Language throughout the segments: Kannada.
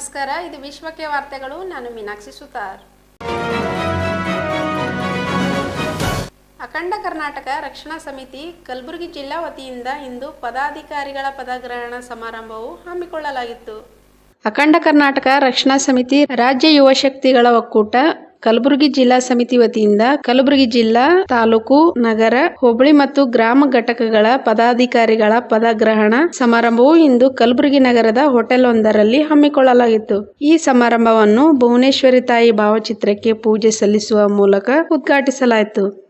ನಮಸ್ಕಾರ, ಇದು ವಿಶ್ವಕ್ಕೆ ವಾರ್ತೆಗಳು, ನಾನು ಮೀನಾಕ್ಷಿ ಸುತಾರ್. ಅಖಂಡ ಕರ್ನಾಟಕ ರಕ್ಷಣಾ ಸಮಿತಿ, ಕಲಬುರಗಿ ಜಿಲ್ಲಾ ವತಿಯಿಂದ ಇಂದು ಪದಾಧಿಕಾರಿಗಳ ಪದಗ್ರಹಣ ಸಮಾರಂಭವು ಹಮ್ಮಿಕೊಳ್ಳಲಾಗಿತ್ತು. ಅಖಂಡ ಕರ್ನಾಟಕ ರಕ್ಷಣಾ ಸಮಿತಿ, ರಾಜ್ಯ ಯುವ ಶಕ್ತಿಗಳ ಒಕ್ಕೂಟ ಕಲಬುರಗಿ ಜಿಲ್ಲಾ ಸಮಿತಿ ವತಿಯಿಂದ ಕಲಬುರಗಿ ಜಿಲ್ಲಾ, ತಾಲೂಕು, ನಗರ, ಹೋಬಳಿ ಮತ್ತು ಗ್ರಾಮ ಘಟಕಗಳ ಪದಾಧಿಕಾರಿಗಳ ಪದಗ್ರಹಣ ಸಮಾರಂಭವು ಇಂದು ಕಲಬುರಗಿ ನಗರದ ಹೋಟೆಲ್ ಒಂದರಲ್ಲಿ ಹಮ್ಮಿಕೊಳ್ಳಲಾಗಿತ್ತು. ಈ ಸಮಾರಂಭವನ್ನು ಭುವನೇಶ್ವರಿ ತಾಯಿ ಭಾವಚಿತ್ರಕ್ಕೆ ಪೂಜೆ ಸಲ್ಲಿಸುವ ಮೂಲಕ ಉದ್ಘಾಟಿಸಲಾಯಿತು.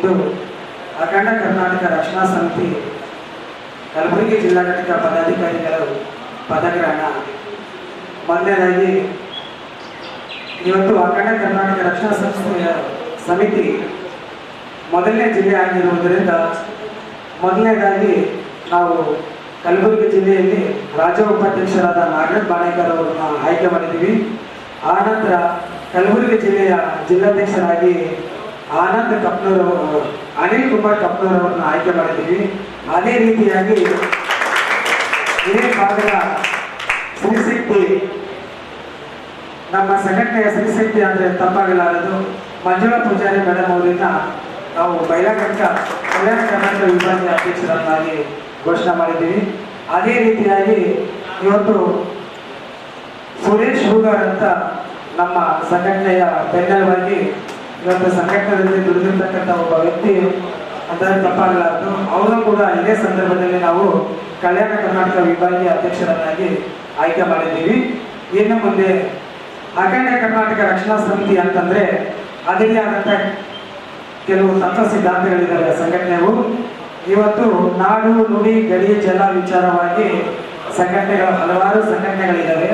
ಇಂದು ಅಖಂಡ ಕರ್ನಾಟಕ ರಕ್ಷಣಾ ಸಮಿತಿ ಕಲಬುರಗಿ ಜಿಲ್ಲಾ ಘಟಕ ಪದಾಧಿಕಾರಿಗಳು ಪದಗ್ರಹಣ. ಮೊದಲನೇದಾಗಿ, ಇವತ್ತು ಅಖಂಡ ಕರ್ನಾಟಕ ರಕ್ಷಣಾ ಸಂಸ್ಥೆಯ ಸಮಿತಿ ಮೊದಲನೇ ಜಿಲ್ಲೆ ಆಗಿರುವುದರಿಂದ ಮೊದಲನೇದಾಗಿ ನಾವು ಕಲಬುರಗಿ ಜಿಲ್ಲೆಯಲ್ಲಿ ರಾಜ್ಯ ಉಪಾಧ್ಯಕ್ಷರಾದ ನಾಗರಾಜ್ ಬಾಣೇಕರ್ ಅವರನ್ನು ಆಯ್ಕೆ ಮಾಡಿದ್ದೀವಿ. ಆನಂತರ ಕಲಬುರಗಿ ಜಿಲ್ಲೆಯ ಜಿಲ್ಲಾಧ್ಯಕ್ಷರಾಗಿ ಆನಂದ್ ಕಪ್ನರ್ ಅನಿಲ್ ಕುಮಾರ್ ಕಪ್ನರ್ ಅವರನ್ನು ಆಯ್ಕೆ ಮಾಡಿದ್ದೀವಿ. ಅದೇ ರೀತಿಯಾಗಿ ಶ್ರೀಶಕ್ತಿ ನಮ್ಮ ಸಂಘಟನೆಯ ಶ್ರೀಶಕ್ತಿ ಅಂದ್ರೆ ತಪ್ಪಾಗಲಾರದು ಮಂಜುಳಾ ಪೂಜಾರಿ ಮೇಡಮ್ ಅವರಿಂದ ನಾವು ಬೈಲಾಕಟ್ಟ ಕಲ್ಯಾಣ ಕರ್ನಾಟಕ ವಿಭಾಗದ ಅಧ್ಯಕ್ಷರನ್ನಾಗಿ ಘೋಷಣೆ ಮಾಡಿದ್ದೀವಿ. ಅದೇ ರೀತಿಯಾಗಿ ಇವತ್ತು ಸುರೇಶ್ ಹೂಗಾರ್ ಅಂತ ನಮ್ಮ ಸಂಘಟನೆಯ ಬೆನ್ನೆಲುಬಾಗಿ ಇವತ್ತು ಸಂಘಟನೆಯಲ್ಲಿ ದುಡಿದಿರ್ತಕ್ಕಂಥ ಒಬ್ಬ ವ್ಯಕ್ತಿ ಅಂತ ತಪ್ಪಾಗಲಾರದು. ಅವರು ಕೂಡ ಇದೇ ಸಂದರ್ಭದಲ್ಲಿ ನಾವು ಕಲ್ಯಾಣ ಕರ್ನಾಟಕ ವಿಭಾಗೀಯ ಅಧ್ಯಕ್ಷರನ್ನಾಗಿ ಆಯ್ಕೆ ಮಾಡಿದ್ದೀವಿ. ಏನು ಮುಂದೆ ಅಖಂಡ ಕರ್ನಾಟಕ ರಕ್ಷಣಾ ಸಮಿತಿ ಅಂತಂದ್ರೆ ಅದೇ ಆದಂತ ಕೆಲವು ತತ್ವ ಸಿದ್ಧಾಂತಗಳಿದ್ದಾವೆ ಸಂಘಟನೆಯು ಇವತ್ತು ನಾಡು, ನುಡಿ, ಗಡಿ, ಜಲ ವಿಚಾರವಾಗಿ ಸಂಘಟನೆಗಳು ಹಲವಾರು ಸಂಘಟನೆಗಳಿದ್ದಾವೆ.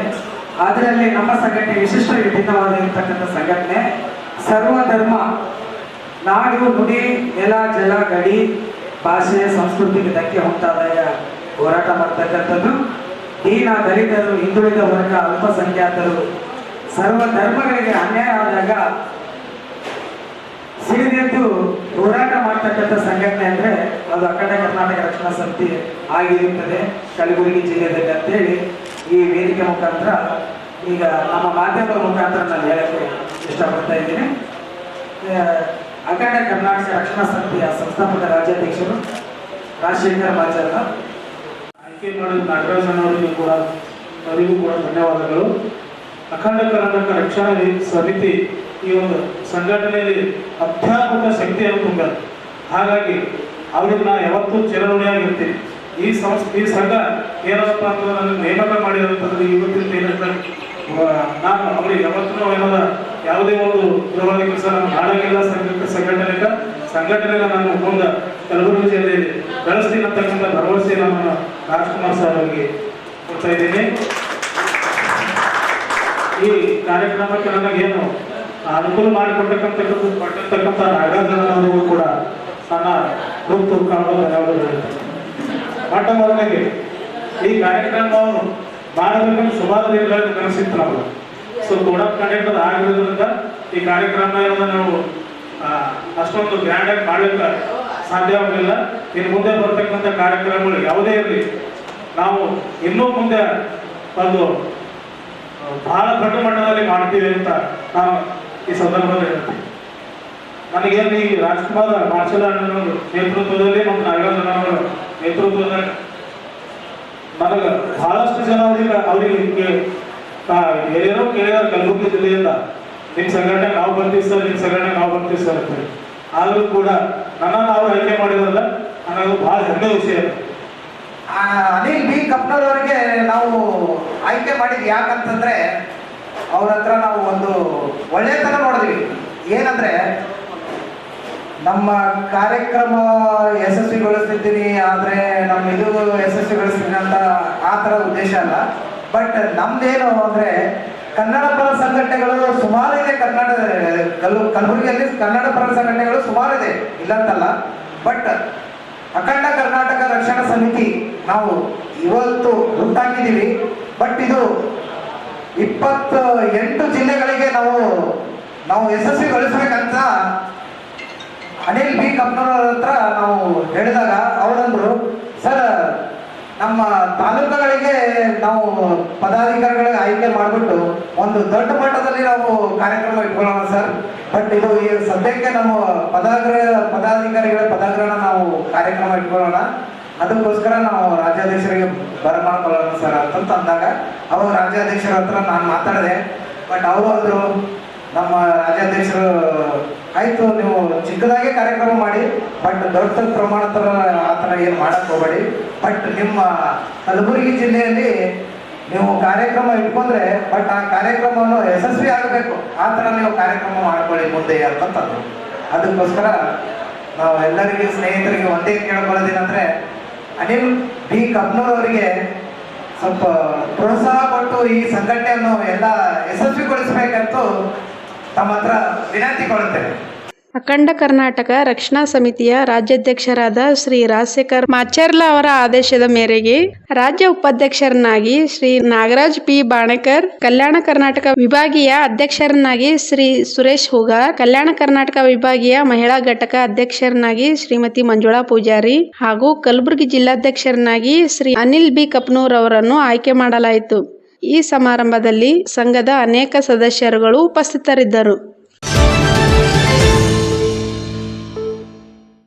ಅದರಲ್ಲಿ ನಮ್ಮ ಸಂಘಟನೆ ವಿಶಿಷ್ಟ ವಿಭಿನ್ನವಾಗಿರ್ತಕ್ಕಂಥ ಸಂಘಟನೆ. ಸರ್ವಧರ್ಮ, ನಾಡು, ನುಡಿ, ನೆಲ, ಜಲ, ಗಡಿ, ಭಾಷೆ ಸಂಸ್ಕೃತಿಗೆ ಧಕ್ಕೆ ಉಂಟಾದಾಗ ಹೋರಾಟ ಮಾಡ್ತಕ್ಕಂಥದ್ದು. ದೀನ ದಲಿತರು, ಹಿಂದುಳಿದ ವರ್ಗ, ಅಲ್ಪಸಂಖ್ಯಾತರು ಸರ್ವ ಧರ್ಮಗಳಿಗೆ ಅನ್ಯಾಯ ಆದಾಗ ಸಿಡಿದೆದ್ದು ಹೋರಾಟ ಮಾಡ್ತಕ್ಕಂಥ ಸಂಘಟನೆ ಅಂದ್ರೆ ಅದು ಅಖಂಡ ಕರ್ನಾಟಕ ರಕ್ಷಣಾ ಸಮಿತಿ ಆಗಿರುತ್ತದೆ, ಕಲಬುರಗಿ ಜಿಲ್ಲೆಯಲ್ಲಿ ಅಂತೇಳಿ ಈ ವೇದಿಕೆ ಮುಖಾಂತರ ಈಗ ನಮ್ಮ ಮಾಧ್ಯಮದ ಮುಖಾಂತರ ನಾನು ಹೇಳಕ್ಕೆ ಇಷ್ಟಪಡ್ತಾ ಇದ್ದೀನಿ. ಅಖಂಡ ಕರ್ನಾಟಕ ರಕ್ಷಣಾ ಸಮಿತಿಯ ಸಂಸ್ಥಾಪಕ ರಾಜ್ಯಾಧ್ಯಕ್ಷರು ರಾಜಶೇಖರ್ ಮಾಚಾರ್ಯ ಆಯ್ಕೆ ಮಾಡಿದ ಅವರಿಗೂ ಕೂಡ ಅವರಿಗೂ ಕೂಡ ಧನ್ಯವಾದಗಳು. ಅಖಂಡ ಕರ್ನಾಟಕ ರಕ್ಷಣಾ ಸಮಿತಿ ಈ ಒಂದು ಸಂಘಟನೆಯಲ್ಲಿ ಅಧ್ಯಾತ್ಮಕ ಶಕ್ತಿಯನ್ನು ತುಂಬಿದೆ. ಹಾಗಾಗಿ ಅವ್ರನ್ನ ಯಾವತ್ತೂ ಚಿರಋಣಿಯಾಗಿರ್ತೀನಿ. ಈ ಸಂಸ್ಥೆ ಈ ಸಂಘ ಏನಪ್ಪ ಅಂತ ನೇಮಕ ಮಾಡಿರುವಂಥದ್ದು ಇವತ್ತಿನ ನಾನು ಅವ್ರಿಗೆ ಯಾವತ್ತೂ ಏನದ ಯಾವುದೇ ಒಂದು ದ್ರವದ ಕೆಲಸ ನಾನು ಮಾಡಂಗಿಲ್ಲ ಸಂಘ ಸಂಘಟನೆಗೆ ಸಂಘಟನೆಗೆ ನಾನು ಒಪ್ಪಂದ ಕಲಬುರಗಿ ಜಿಲ್ಲೆಯಲ್ಲಿ ಬೆಳೆಸ್ತೀನಿ ಅಂತಕ್ಕಂಥ ಭರವಸೆ ನಾನು ರಾಜ್ಕುಮಾರ್ ಸರ್ ಅವರಿಗೆ ಕೊಡ್ತಾ ಇದ್ದೀನಿ ಈ ಕಾರ್ಯಕ್ರಮಕ್ಕೆ ನನಗೇನು ಅನುಕೂಲ ಮಾಡಿಕೊಟ್ಟಕ್ಕಂಥ ಪಟ್ಟಿರ್ತಕ್ಕಂಥ ನಾಗರಾಜನವರಿಗೂ ಕೂಡ ನನ್ನ ಗುರುತು ಧನ್ಯವಾದಗಳು ಹೇಳ್ತೀನಿ. ಮೊಟ್ಟ ಮೊದಲಿಗೆ ಈ ಕಾರ್ಯಕ್ರಮವನ್ನು ಮಾಡಬೇಕಂತ ಸುಮಾರು ದಿನಗಳಲ್ಲಿ ಕನಸಿತ್ತು ನಾವು ಸೊ ಕೋಡ್ ಆಫ್ ಆಗಿರೋದ್ರಿಂದ ಈ ಕಾರ್ಯಕ್ರಮ ಏನದ ನಾವು ಅಷ್ಟೊಂದು ಗ್ರ್ಯಾಂಡ್ ಆಗಿ ಮಾಡ್ಲಿಕ್ಕೆ ಸಾಧ್ಯವಾಗಲಿಲ್ಲ ಇನ್ನು ಮುಂದೆ ಬರ್ತಕ್ಕಂಥ ಕಾರ್ಯಕ್ರಮಗಳು ಯಾವುದೇ ಇರಲಿ, ನಾವು ಇನ್ನೂ ಮುಂದೆ ಒಂದು ಬಹಳ ದೊಡ್ಡ ಮಟ್ಟದಲ್ಲಿ ಮಾಡ್ತೀವಿ ಅಂತ ನಾನು ಈ ಸಂದರ್ಭದಲ್ಲಿ ಹೇಳ್ತೀನಿ. ನನಗೇನು ಈ ರಾಜ್ಕುಮಾರ್ ಮಾರ್ಷಲ್ ಅಣ್ಣನವರು ನೇತೃತ್ವದಲ್ಲಿ ಮತ್ತು ನಾಗೇಂದ್ರ ನೇತೃತ್ವದಲ್ಲಿ ನನಗೆ ಬಹಳಷ್ಟು ಜನ ಅವರಿಗೆ ಅವರಿಗೆ ಏನೇನೋ ಕೇಳಿದಾರೆ ಕಲಬುರಗಿ ಜಿಲ್ಲೆಯಿಂದ ನಿಮ್ಮ ಸಂಘಟನೆ ನಾವು ಬರ್ತೀವಿ ಸರ್ ನಿಮ್ಮ ಸಂಘಟನೆ ನಾವು ಬರ್ತೀವಿ ಸರ್ ಅಂತ. ಆದರೂ ಕೂಡ ನನ್ನನ್ನು ಅವರು ಆಯ್ಕೆ ಮಾಡಿರಲ್ಲ ನನಗೆ ಬಹಳ ಹೆಮ್ಮೆ ವಿಷಯ ಅನಿಲ್ ಬಿ ಕಪ್ನರ್ ಅವರಿಗೆ ನಾವು ಆಯ್ಕೆ ಮಾಡಿದ್ವಿ ಯಾಕಂತಂದ್ರೆ ಅವ್ರ ಹತ್ರ ನಾವು ಒಂದು ಒಳ್ಳೆತನ ನೋಡಿದ್ವಿ. ಏನಂದ್ರೆ, ನಮ್ಮ ಕಾರ್ಯಕ್ರಮ ಯಶಸ್ವಿಗೊಳಿಸ್ತಿದ್ದೀನಿ, ಆದ್ರೆ ನಮ್ಮ ಇದು ಯಶಸ್ವಿಗೊಳಿಸ್ತೀನಿ ಅಂತ ಆ ಥರ ಉದ್ದೇಶ ಅಲ್ಲ. ಬಟ್ ನಮ್ದೇನು ಅಂದ್ರೆ ಕನ್ನಡ ಪರ ಸಂಘಟನೆಗಳು ಸುಮಾರು ಇದೆ ಕನ್ನಡ ಕಲ್ ಕಲಬುರಗಿಯಲ್ಲಿ ಕನ್ನಡ ಪರ ಸಂಘಟನೆಗಳು ಸುಮಾರು ಇದೆ, ಇಲ್ಲಂತಲ್ಲ. ಬಟ್ ಅಖಂಡ ಕರ್ನಾಟಕ ರಕ್ಷಣಾ ಸಮಿತಿ ನಾವು ಇವತ್ತು ಹುಟ್ಟಾಕಿದ್ದೀವಿ. ಬಟ್ ಇದು ಇಪ್ಪತ್ತ ಎಂಟು ಜಿಲ್ಲೆಗಳಿಗೆ ನಾವು ನಾವು ಯಶಸ್ವಿಗೊಳಿಸ್ಬೇಕಂತ ಅನಿಲ್ ಬಿ. ಕಪ್ನೂರ್ ಹತ್ರ ನಾವು ಹೇಳಿದಾಗ ಅವರಂದ್ರು ಸರ್, ನಮ್ಮ ತಾಲೂಕುಗಳಿಗೆ ನಾವು ಪದಾಧಿಕಾರಿಗಳಿಗೆ ಆಯ್ಕೆ ಮಾಡಿಬಿಟ್ಟು ಒಂದು ದೊಡ್ಡ ಮಟ್ಟದಲ್ಲಿ ನಾವು ಕಾರ್ಯಕ್ರಮ ಇಟ್ಕೊಳ್ಳೋಣ ಸರ್. ಬಟ್ ಇದು ಈ ಸದ್ಯಕ್ಕೆ ನಮ್ಮ ಪದಾಗ್ರ ಪದಾಧಿಕಾರಿಗಳ ಪದಾಗ್ರಹಣ ನಾವು ಕಾರ್ಯಕ್ರಮ ಇಟ್ಕೊಳ್ಳೋಣ. ಅದಕ್ಕೋಸ್ಕರ ನಾವು ರಾಜ್ಯಾಧ್ಯಕ್ಷರಿಗೆ ಬರಮಾಡ್ಕೊಳ್ಳೋಣ ಸರ್ ಅಂತ ಅಂದಾಗ ಅವಾಗ ರಾಜ್ಯಾಧ್ಯಕ್ಷರ ಹತ್ರ ನಾನು ಮಾತಾಡಿದೆ. ಬಟ್ ಅವರು ಅಂದರು, ನಮ್ಮ ರಾಜ್ಯಾಧ್ಯಕ್ಷರು, ಆಯಿತು, ನೀವು ಚಿಕ್ಕದಾಗೆ ಕಾರ್ಯಕ್ರಮ ಮಾಡಿ ಬಟ್ ದೊಡ್ಡ ಪ್ರಮಾಣ ಥರ ಏನು ಮಾಡಕ್ ಹೋಗಬೇಡಿ. ಬಟ್ ನಿಮ್ಮ ಕಲಬುರಗಿ ಜಿಲ್ಲೆಯಲ್ಲಿ ನೀವು ಕಾರ್ಯಕ್ರಮ ಇಟ್ಕೊಂಡ್ರೆ ಬಟ್ ಆ ಕಾರ್ಯಕ್ರಮವನ್ನು ಯಶಸ್ವಿ ಆಗಬೇಕು. ಆ ಥರ ನೀವು ಕಾರ್ಯಕ್ರಮ ಮಾಡ್ಕೊಳ್ಳಿ ಮುಂದೆ ಅಂತಂದ್ರು ಅದಕ್ಕೋಸ್ಕರ ನಾವು ಎಲ್ಲರಿಗೂ ಸ್ನೇಹಿತರಿಗೆ ಒಂದೇ ಕೇಳ್ಕೊಳ್ಳೋದೇನಂದ್ರೆ, ಅನಿಲ್ ಬಿ. ಕಪ್ನೂರ್ ಅವರಿಗೆ ಸ್ವಲ್ಪ ಪ್ರೋತ್ಸಾಹ ಕೊಟ್ಟು ಈ ಸಂಘಟನೆಯನ್ನು ಎಲ್ಲ ಯಶಸ್ವಿಗೊಳಿಸಬೇಕಂತೂ ತಮ್ಮ ಹತ್ರ ವಿನಂತಿಕೊಳ್ಳುತ್ತೇನೆ ಅಖಂಡ ಕರ್ನಾಟಕ ರಕ್ಷಣಾ ಸಮಿತಿಯ ರಾಜ್ಯಾಧ್ಯಕ್ಷರಾದ ಶ್ರೀ ರಾಜಶೇಖರ್ ಮಾಚರ್ಲ ಅವರ ಆದೇಶದ ಮೇರೆಗೆ ರಾಜ್ಯ ಉಪಾಧ್ಯಕ್ಷರನ್ನಾಗಿ ಶ್ರೀ ನಾಗರಾಜ್ ಪಿ ಬಾಣೇಕರ್, ಕಲ್ಯಾಣ ಕರ್ನಾಟಕ ವಿಭಾಗೀಯ ಅಧ್ಯಕ್ಷರನ್ನಾಗಿ ಶ್ರೀ ಸುರೇಶ್ ಹೂಗಾರ್, ಕಲ್ಯಾಣ ಕರ್ನಾಟಕ ವಿಭಾಗೀಯ ಮಹಿಳಾ ಘಟಕ ಅಧ್ಯಕ್ಷರನ್ನಾಗಿ ಶ್ರೀಮತಿ ಮಂಜುಳಾ ಪೂಜಾರಿ ಹಾಗೂ ಕಲಬುರಗಿ ಜಿಲ್ಲಾಧ್ಯಕ್ಷರನ್ನಾಗಿ ಶ್ರೀ ಅನಿಲ್ ಬಿ ಕಪ್ನೂರ್ ಅವರನ್ನು ಆಯ್ಕೆ ಮಾಡಲಾಯಿತು. ಈ ಸಮಾರಂಭದಲ್ಲಿ ಸಂಘದ ಅನೇಕ ಸದಸ್ಯರುಗಳು ಉಪಸ್ಥಿತರಿದ್ದರು.